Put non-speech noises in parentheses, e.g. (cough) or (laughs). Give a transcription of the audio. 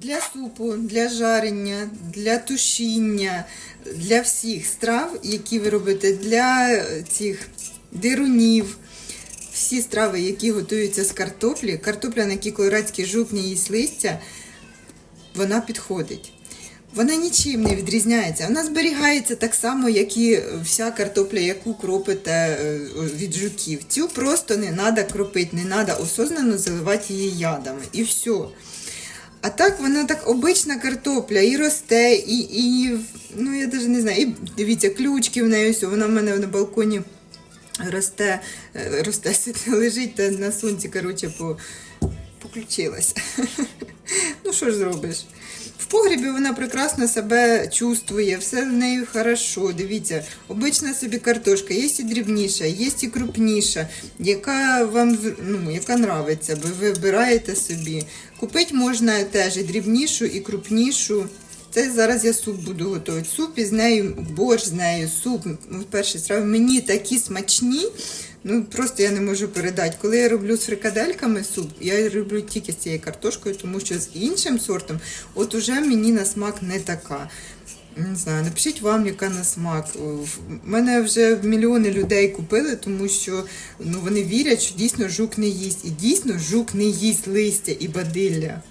Для супу, для жарення, для тушіння, для всіх страв, які ви робите, для е, цих дирунів. Всі страви, які готуються з картоплі, картопля, на якій колорадський жук їсть листя, вона підходить. Вона нічим не відрізняється. Вона зберігається так само, як і вся картопля, яку кропите е, від жуків. Цю просто не треба кропити, не треба осознано заливати її ядами. І все. А так вона так обична картопля і росте, і, і ну я навіть не знаю, і дивіться, ключки в неї, ось, вона в мене на балконі росте, е, росте (laughs) лежить та на сонці, коротше, по, поключилась. (laughs) Ну, що ж зробиш? В погрібі вона прекрасно себе чувствує, все в неї хорошо. Дивіться, обична собі картошка, є і дрібніша, є і крупніша, яка вам ну, яка нравиться, ви вибираєте собі. Купити можна теж і дрібнішу, і крупнішу. Це зараз я суп буду готувати. Суп із нею, борщ з нею, суп. Ну, Перші страви мені такі смачні. Ну просто я не можу передати. Коли я роблю з фрикадельками суп, я роблю тільки з цією картошкою, тому що з іншим сортом, от уже мені на смак не така. Не знаю, напишіть вам, яка на смак. В мене вже мільйони людей купили, тому що ну, вони вірять, що дійсно жук не їсть. І дійсно жук не їсть листя і бадилля.